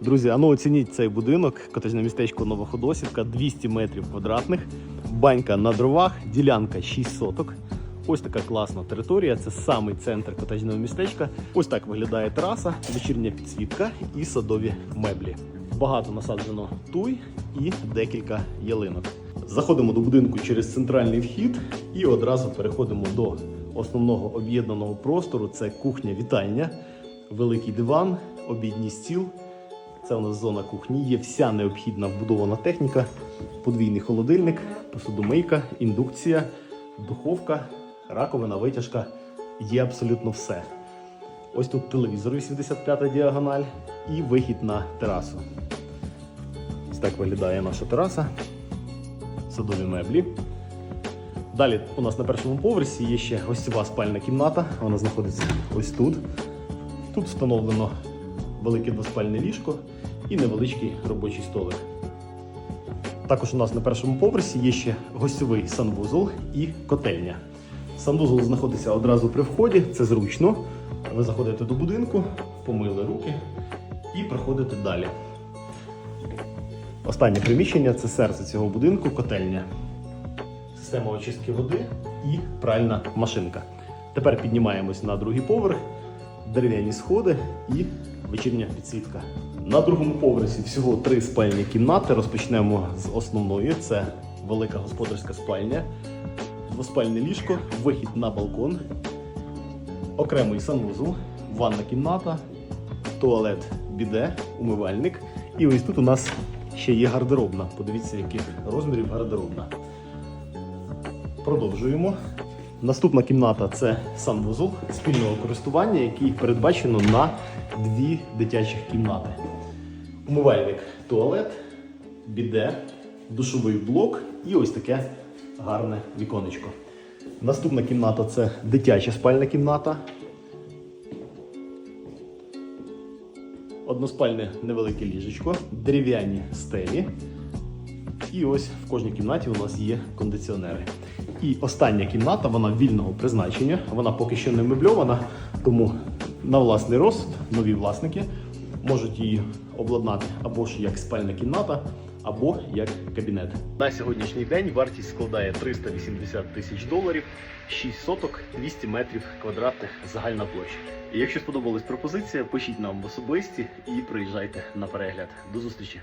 Друзі, а ну оцініть цей будинок, котежне містечко Новоходосівка, 200 метрів квадратних, банька на дровах, ділянка 6 соток. Ось така класна територія. Це самий центр котежного містечка. Ось так виглядає тераса, вечірня підсвітка і садові меблі. Багато насаджено туй і декілька ялинок. Заходимо до будинку через центральний вхід і одразу переходимо до основного об'єднаного простору. Це кухня-вітальня, великий диван, обідній стіл. Це у нас зона кухні. Є вся необхідна вбудована техніка, подвійний холодильник, посудомийка, індукція, духовка, раковина, витяжка. Є абсолютно все. Ось тут телевізор 85 діагональ і вихід на терасу. Ось так виглядає наша тераса. Садові меблі. Далі у нас на першому поверсі є ще гостьова спальна кімната. Вона знаходиться ось тут. Тут встановлено велике двоспальне ліжко і невеличкий робочий столик. Також у нас на першому поверсі є ще гостьовий санвузол і котельня. Санвузол знаходиться одразу при вході, це зручно. Ви заходите до будинку, помили руки і проходите далі. Останнє приміщення це серце цього будинку котельня. Система очистки води і пральна машинка. Тепер піднімаємось на другий поверх, дерев'яні сходи і вечірня підсвітка. На другому поверсі всього три спальні кімнати. Розпочнемо з основної. Це велика господарська спальня, двоспальне ліжко, вихід на балкон, окремий санвузол, ванна кімната, туалет, біде, умивальник. І ось тут у нас ще є гардеробна. Подивіться, яких розмірів гардеробна. Продовжуємо. Наступна кімната це санвузол спільного користування, який передбачено на дві дитячих кімнати. Умивальник, туалет, біде, душовий блок і ось таке гарне віконечко. Наступна кімната це дитяча спальна кімната. Односпальне невелике ліжечко, дерев'яні стелі. І ось в кожній кімнаті у нас є кондиціонери. І остання кімната, вона вільного призначення. Вона поки що не мебльована, тому на власний розсуд нові власники можуть її обладнати або ж як спальна кімната, або як кабінет. На сьогоднішній день вартість складає 380 тисяч доларів, 6 соток, 200 метрів квадратних загальна площа. І якщо сподобалась пропозиція, пишіть нам в особисті і приїжджайте на перегляд. До зустрічі!